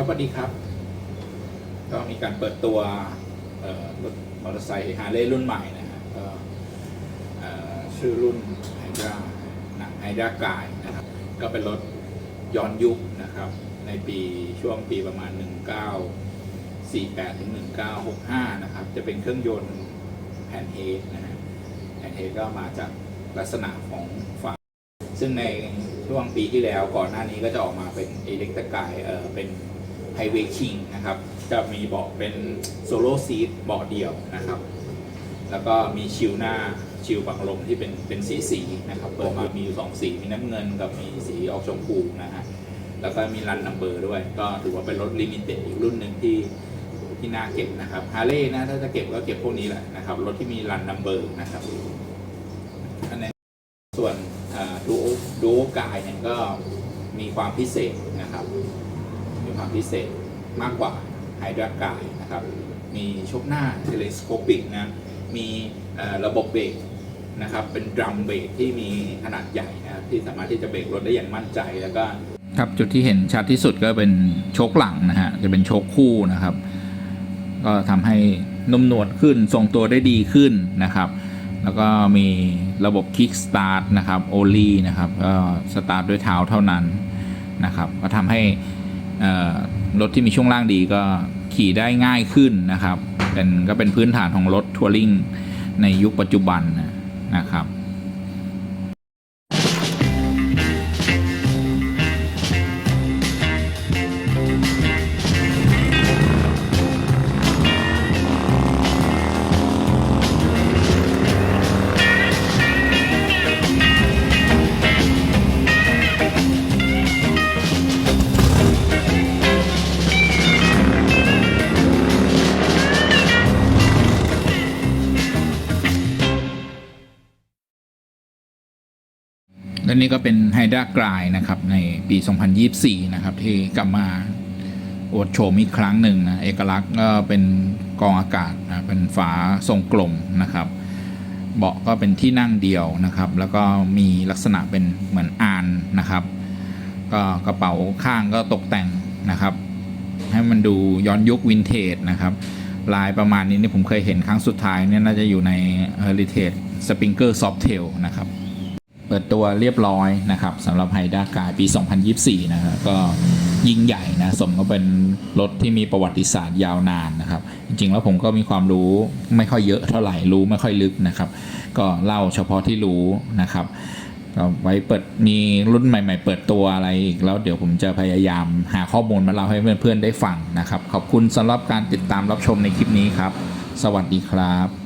ครับสวัสดีครับ ก็มีการเปิดตัวรถมอเตอร์ไซค์ฮาร์เลย์รุ่นใหม่นะฮะก็ชื่อรุ่นไฮดราหนังไฮดรากายนะครับ ก็เป็นรถย้อนยุคนะครับ ในปีช่วงปีประมาณ 1948ถึง1965 นะครับ จะเป็นเครื่องยนต์แผ่นเฮดนะฮะแผ่นเฮดก็มาจากลักษณะของฝาซึ่งในช่วงปีที่แล้วก่อนหน้านี้ก็จะออกมาเป็นเอเล็กต i กายเออเป็น ไฮเวย์คิงนะครับ จะมีเบาะเป็นโซโล่ซีทเบาะเดี่ยวนะครับ แล้วก็มีชิลหน้าชิลบังลมที่เป็นเป็นสีสีนะครับ เปิดมามีอยู่สองสี มีน้ำเงินกับมีสีออกชมพูนะฮะ แล้วก็มีรันนัมเบอร์ด้วย ก็ถือว่าเป็นรถลิมิเต็ดอีกรุ่นหนึ่งที่ที่น่าเก็บนะครับฮาร์เลย์นะถ้าจะเก็บก็เก็บพวกนี้แหละนะครับ รถที่มีรันนัมเบอร์นะครับอันนี้ส่วนดูดูกายเนี่ยก็มีความพิเศษนะครับ ความพิเศษมากกว่าไฮดรากายนะครับ มีชกหน้าเทเลสโคปิกนะ มีระบบเบรกนะครับ เป็นดรัมเบรกที่มีขนาดใหญ่นะครับที่สามารถที่จะเบรกรถได้อย่างมั่นใจแล้วก็ครับจุดที่เห็นชัดที่สุดก็เป็นโชคหลังนะฮะจะเป็นโชคคู่นะครับ ก็ทำให้นุ่มนวลขึ้นทรงตัวได้ดีขึ้นนะครับ แล้วก็มีระบบ Kick Start นะครับโอลี่นะครับก็สตาร์ทด้วยเท้าเท่านั้นนะครับ ก็ทำให้ รถที่มีช่วงล่างดีก็ขี่ได้ง่ายขึ้นนะครับ เป็นก็เป็นพื้นฐานของรถทัวริงในยุคปัจจุบันนะครับ และนี่ก็เป็นไฮดรากรายนะครับในปี 2024 นะครับ ที่กลับมาอวดโฉมอีกครั้งหนึ่งนะเอกลักษณ์ก็เป็นกองอากาศนะเป็นฝาทรงกลมนะครับ เบาะก็เป็นที่นั่งเดียวนะครับ แล้วก็มีลักษณะเป็นเหมือนอานนะครับ ก็กระเป๋าข้างก็ตกแต่งนะครับ ให้มันดูย้อนยุควินเทจนะครับ ลายประมาณนี้นี่ผมเคยเห็นครั้งสุดท้ายเนี่ยน่าจะอยู่ใน Heritage Springer Softail นะครับ เปิดตัวเรียบร้อยนะครับสำหรับไฮด้ากายปี 2024 นะครับก็ยิ่งใหญ่นะสมก็เป็นรถที่มีประวัติศาสตร์ยาวนานนะครับ จริงๆแล้วผมก็มีความรู้ไม่ค่อยเยอะเท่าไหร่รู้ไม่ค่อยลึกนะครับ ก็เล่าเฉพาะที่รู้นะครับไว้เปิดมีรุ่นใหม่ ๆ เปิดตัวอะไรอีกแล้วเดี๋ยวผมจะพยายามหาข้อมูลมาเล่าให้เพื่อนๆได้ฟังนะครับ ขอบคุณสำหรับการติดตามรับชมในคลิปนี้ครับ สวัสดีครับ